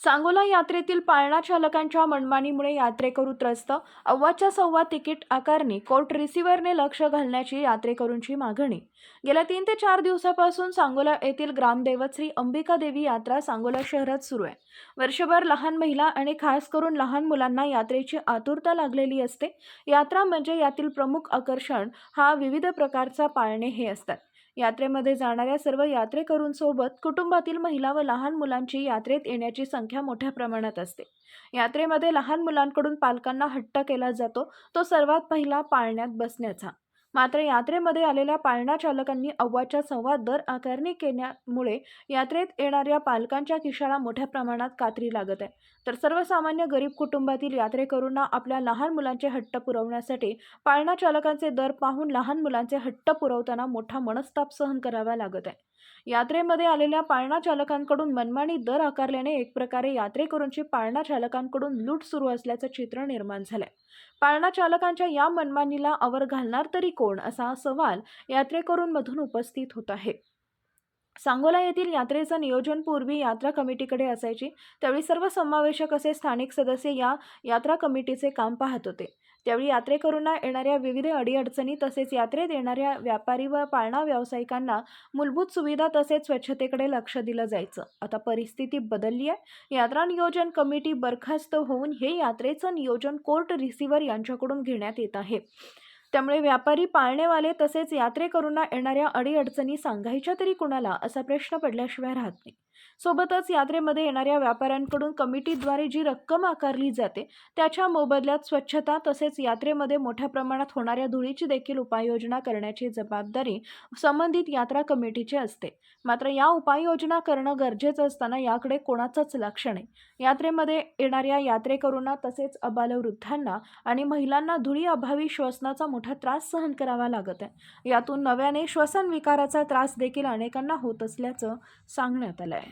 सांगोला यात्रेतील पाळणा चालकांच्या मनमानीमुळे यात्रेकरू त्रस्त. अव्वाच्या सव्वा तिकीट आकारणी कोर्ट रिसिव्हरने लक्ष घालण्याची यात्रेकरूंची मागणी. गेल्या तीन ते चार दिवसापासून सांगोला येथील ग्रामदैवत श्री अंबिका देवी यात्रा सांगोला शहरात सुरू आहे. वर्षभर लहान महिला आणि खास करून लहान मुलांना यात्रेची आतुरता लागलेली असते. यात्रा म्हणजे यातील प्रमुख आकर्षण हा विविध प्रकारचा पाळणे हे असतात. यात्रेमध्ये जाणाऱ्या सर्व यात्रेकरूंसोबत कुटुंबातील महिला व लहान मुलांची यात्रेत येण्याची संख्या मोठ्या प्रमाणात असते. यात्रेमध्ये लहान मुलांकडून पालकांना हट्ट केला जातो. तो सर्वात पहिला पाळण्यात बसण्याचा. मात्र यात्रेमध्ये आलेल्या पाळणा चालकांनी अव्वाच्या सव्वा दर आकारणी केल्यामुळे यात्रेत येणाऱ्या पालकांच्या खिशाला मोठ्या प्रमाणात कात्री लागत आहे. तर सर्वसामान्य गरीब कुटुंबातील यात्रेकरूंना आपल्या लहान मुलांचे हट्ट पुरवण्यासाठी पाळणा चालकांचे दर पाहून लहान मुलांचे हट्ट पुरवताना मोठा मनस्ताप सहन करावा लागत आहे. यात्रेमध्ये आलेल्या पाळणा चालकांकडून मनमानी दर आकारल्याने एक प्रकारे यात्रेकरूंची पाळणा चालकांकडून लूट सुरू असल्याचं चित्र निर्माण झालंय. पाळणा चालकांच्या या मनमानीला आवर घालणार तरी कोण असा सवाल यात्रेकरूंमधून उपस्थित होत आहे. सांगोला येथील यात्रेचं नियोजन पूर्वी यात्रा कमिटीकडे असायची. त्यावेळी सर्व समावेशक असे स्थानिक सदस्य या यात्रा कमिटीचे काम पाहत होते. त्यावेळी यात्रेकरूंना येणाऱ्या विविध अडीअडचणी तसेच यात्रेत येणाऱ्या व्यापारी व पाळणा व्यावसायिकांना मूलभूत सुविधा तसेच स्वच्छतेकडे लक्ष दिलं जायचं. आता परिस्थिती बदलली आहे. यात्रा नियोजन कमिटी बरखास्त होऊन हे यात्रेचं नियोजन कोर्ट रिसिव्हर यांच्याकडून घेण्यात येत आहे. त्यामुळे व्यापारी पाळणेवाले तसेच यात्रेकरूंना येणाऱ्या अडीअडचणी सांगायच्या तरी कुणाला असा प्रश्न पडल्याशिवाय राहत नाही. सोबतच यात्रेमध्ये येणाऱ्या व्यापाऱ्यांकडून कमिटीद्वारे जी रक्कम आकारली जाते त्याच्या मोबदल्यात स्वच्छता तसेच यात्रेमध्ये मोठ्या प्रमाणात होणाऱ्या धुळीची देखील उपाययोजना करण्याची जबाबदारी संबंधित यात्रा कमिटीची असते. मात्र या उपाययोजना करणं गरजेचं असताना याकडे कोणाचंच लक्ष नाही. यात्रेमध्ये येणाऱ्या यात्रेकरूंना तसेच अबालवृद्धांना आणि महिलांना धुळी अभावी श्वसनाचा मोठा त्रास सहन करावा लागत आहे. यातून नव्याने श्वसन विकाराचा त्रास देखील अनेकांना होत असल्याचं सांगण्यात आलं आहे.